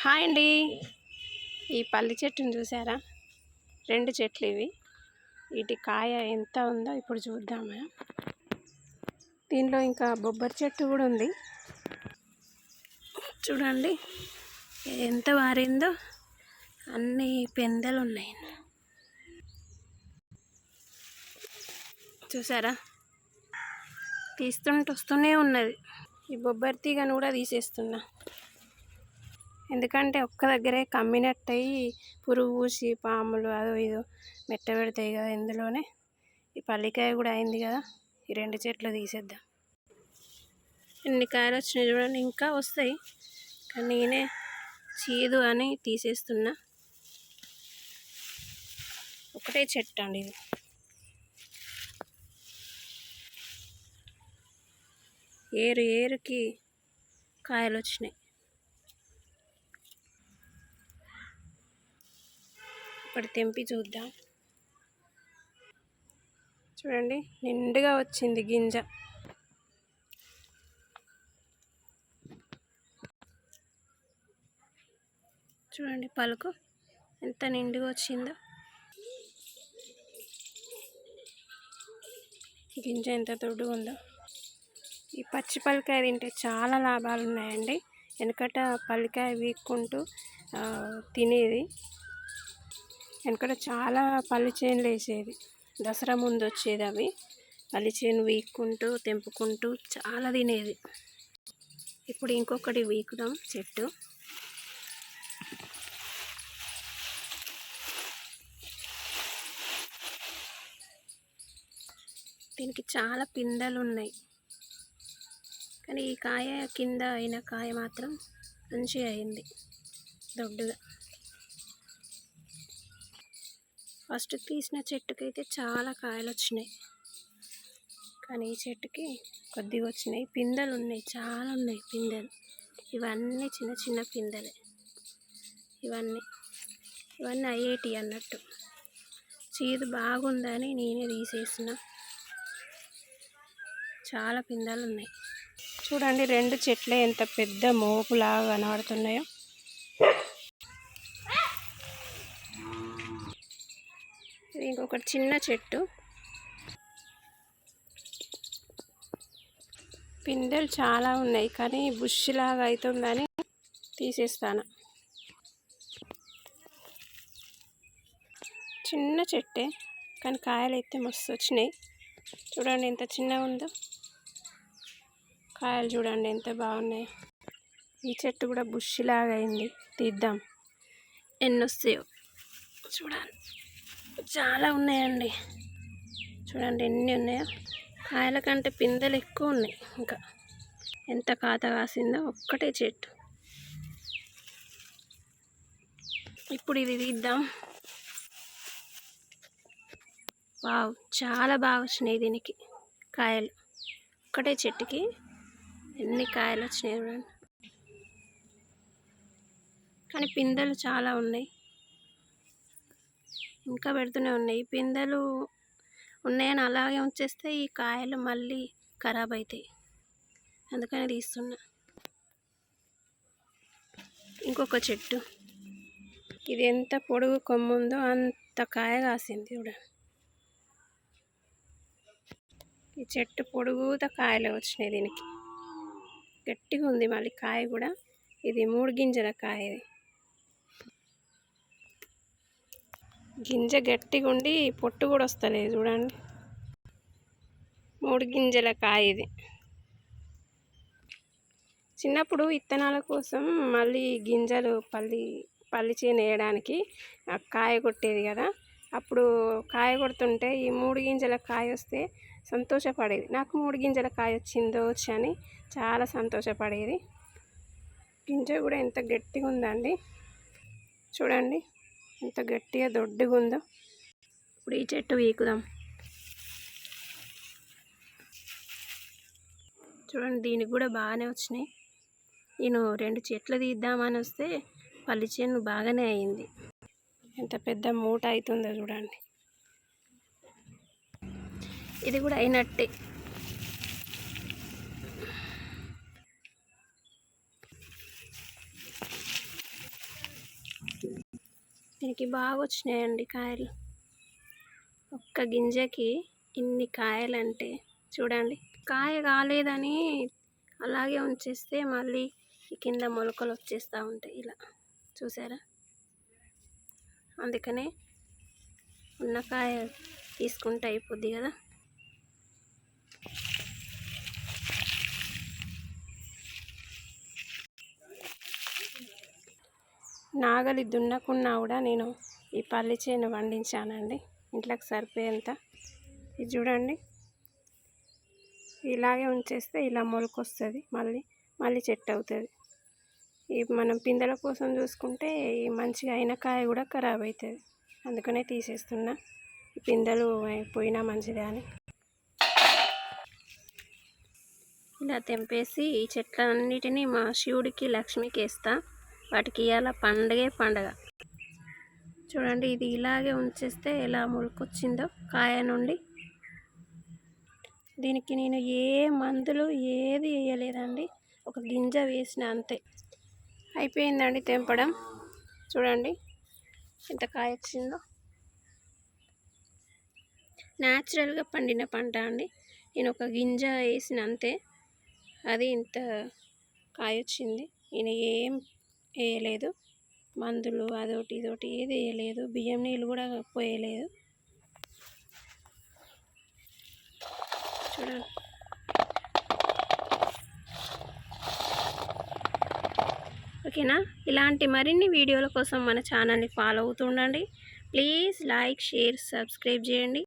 Hi అండి. ఈ పల్లి చెట్టుని చూసారా? రెండు చెట్లు ఇవి. వీటి కాయ ఎంత ఉందో ఇప్పుడు చూద్దామా? దీనిలో ఇంకా బొబ్బరి చెట్టు కూడా ఉంది. చూడండి ఎంత వారిందో అన్ని పెందలు ఉన్నాయి. చూసారా? తీస్తుంటే వస్తూనే ఉన్నది. ఈ బొబ్బరి తీగను కూడా తీసేస్తున్నా. ఎందుకంటే ఒక్క దగ్గరే కమ్మినట్టయి పురుగు పూసి పాములు అదో ఇదో మెట్ట పెడతాయి కదా ఇందులోనే. ఈ పల్లికాయ కూడా అయింది కదా ఈ రెండు చెట్లు తీసేద్దాం. ఎన్ని కాయలు వచ్చినాయి చూడండి ఇంకా వస్తాయి. కానీ నేనే చీదు అని తీసేస్తున్నా. ఒకటే చెట్టు అండి ఇది. ఏరు ఏరుకి కాయలు వచ్చినాయి. ఇప్పుడు తెంపి చూద్దాం. చూడండి నిండుగా వచ్చింది గింజ. చూడండి పలుకు ఎంత నిండుగా వచ్చిందో. గింజ ఎంత దొడ్డుగా ఉందో. ఈ పచ్చి పల్లికాయ తింటే చాలా లాభాలు ఉన్నాయండి వెనకట పల్లికాయ వీక్కుంటూ తినేది. వెనకడ చాలా పల్లి చేనులు వేసేది. దసరా ముందు వచ్చేది అవి. పల్లి చేను వీక్కుంటూ తెంపుకుంటూ చాలా తినేది. ఇప్పుడు ఇంకొకటి వీకుదాం చెట్టు. దీనికి చాలా పిందెలు ఉన్నాయి కానీ ఈ కాయ కింద అయిన కాయ మాత్రం మంచిగా అయింది. దొడ్డుగా. ఫస్ట్ తీసిన చెట్టుకైతే చాలా కాయలు వచ్చినాయి కానీ ఈ చెట్టుకి కొద్దిగా వచ్చినాయి. పిందెలు ఉన్నాయి చాలా ఉన్నాయి పిందెలు. ఇవన్నీ చిన్న చిన్న పిందెలే. ఇవన్నీ ఇవన్నీ అయ్యేటి అన్నట్టు. చీదు బాగుందని నేనే తీసేసిన. చాలా పిందెలు ఉన్నాయి. చూడండి రెండు చెట్లే ఎంత పెద్ద మోపులాగా కనబడుతున్నాయో. ఇది ఇంకొకటి చిన్న చెట్టు. పిందెలు చాలా ఉన్నాయి కానీ బుష్ లాగా అవుతుందని తీసేస్తాను. చిన్న చెట్టే కానీ కాయలు అయితే మస్తు వచ్చినాయి. చూడండి ఎంత చిన్నగా ఉందో. కాయలు చూడండి ఎంత బాగున్నాయో. ఈ చెట్టు కూడా బుష్ లాగా అయింది. తీద్దాం. ఎన్ని వస్తాయో చూడాలి. చాలా ఉన్నాయండి. చూడండి ఎన్ని ఉన్నాయో. కాయల కంటే పిందెలు ఎక్కువ ఉన్నాయి ఇంకా. ఎంత కాత కాసిందో ఒక్కటే చెట్టు. ఇప్పుడు ఇది తీద్దాం. వావ్ చాలా బాగా వచ్చినాయి దీనికి కాయలు. ఒక్కటే చెట్టుకి ఎన్ని కాయలు వచ్చినాయి చూడండి. కానీ పిందెలు చాలా ఉన్నాయి. ఇంకా పెడుతూనే ఉన్నాయి. పిందెలు ఉన్నాయని అలాగే ఉంచేస్తే ఈ కాయలు మళ్ళీ ఖరాబ్ అవుతాయి అందుకని తీస్తున్నా. ఇంకొక చెట్టు. ఇది ఎంత పొడుగు కొమ్ము ఉందో అంత కాయ కాసింది చూడండి ఈ చెట్టు పొడుగుత కాయలు వచ్చినాయి దీనికి. గట్టిగా ఉంది మళ్ళీ కాయ కూడా. ఇది మూడు గింజల కాయ ఇది. గింజ గట్టిగా ఉండి పొట్టు కూడా వస్తలేదు చూడండి. మూడు గింజల కాయ ఇది. చిన్నప్పుడు విత్తనాల కోసం మళ్ళీ గింజలు పల్లి పల్లి చేను వేయడానికి ఆ కాయ కొట్టేది కదా. అప్పుడు కాయ కొడుతుంటే ఈ మూడు గింజల కాయ వస్తే సంతోషపడేది. నాకు మూడు గింజల కాయ వచ్చిందో వచ్చి అని చాలా సంతోషపడేది. గింజ కూడా ఎంత గట్టిగా ఉందండి. చూడండి. ఎంత గట్టిగా దొడ్డుగా ఉందో ఇప్పుడు ఈ చెట్టు వీకుదాం. చూడండి దీనికి కూడా బాగానే వచ్చినాయి. నేను రెండు చెట్లు తీద్దామని వస్తే పల్లి చేను బాగానే అయింది. ఎంత పెద్ద మూట అవుతుందో చూడండి. ఇది కూడా అయినట్టే. దీనికి బాగా వచ్చినాయండి కాయలు. ఒక్క గింజకి ఇన్ని కాయలంటే చూడండి. కాయ కాలేదని అలాగే ఉంచేస్తే మళ్ళీ కింద మొలకలు వచ్చేస్తూ ఉంటాయి ఇలా. చూసారా? అందుకనే ఉన్న కాయ తీసుకుంటే అయిపోద్ది కదా. నాగలి దున్నకున్నా కూడా నేను ఈ పల్లి చేను పండించానండి ఇంట్లోకి సరిపోయేంత. ఇది చూడండి. ఇలాగే ఉంచేస్తే ఇలా మొలకొస్తుంది. మళ్ళీ మళ్ళీ చెట్టు అవుతుంది. ఈ మనం పిందెల కోసం చూసుకుంటే ఈ మంచిగా అయిన కాయ కూడా ఖరాబ్ అవుతుంది అందుకనే తీసేస్తున్నా. ఈ పిందెలు పోయినా మంచిదే అని. ఇలా తెంపేసి ఈ చెట్లన్నిటినీ మా శివుడికి లక్ష్మికి వేస్తాను వాటికి ఇవాళ పండగే పండగ. చూడండి ఇది ఇలాగే ఉంచేస్తే ఎలా ములుకొచ్చిందో కాయ నుండి. దీనికి నేను ఏ మందులు ఏది వేయలేదండి. ఒక గింజ వేసిన అంతే. అయిపోయిందండి తెంపడం. చూడండి ఎంత కాయ వచ్చిందో. న్యాచురల్గా పండిన పంట అండి. నేను ఒక గింజ వేసిన అంతే. అది ఇంత కాయ వచ్చింది. నేను ఏం వేయలేదు. మందులు అదొకటి ఇదొకటి ఏది వేయలేదు. బియ్యం నీళ్ళు కూడా పోయలేదు. చూడండి. ఓకేనా? ఇలాంటి మరిన్ని వీడియోల కోసం మన ఛానల్ని ఫాలో అవుతుండండి ప్లీజ్ లైక్ షేర్ సబ్స్క్రైబ్ చేయండి.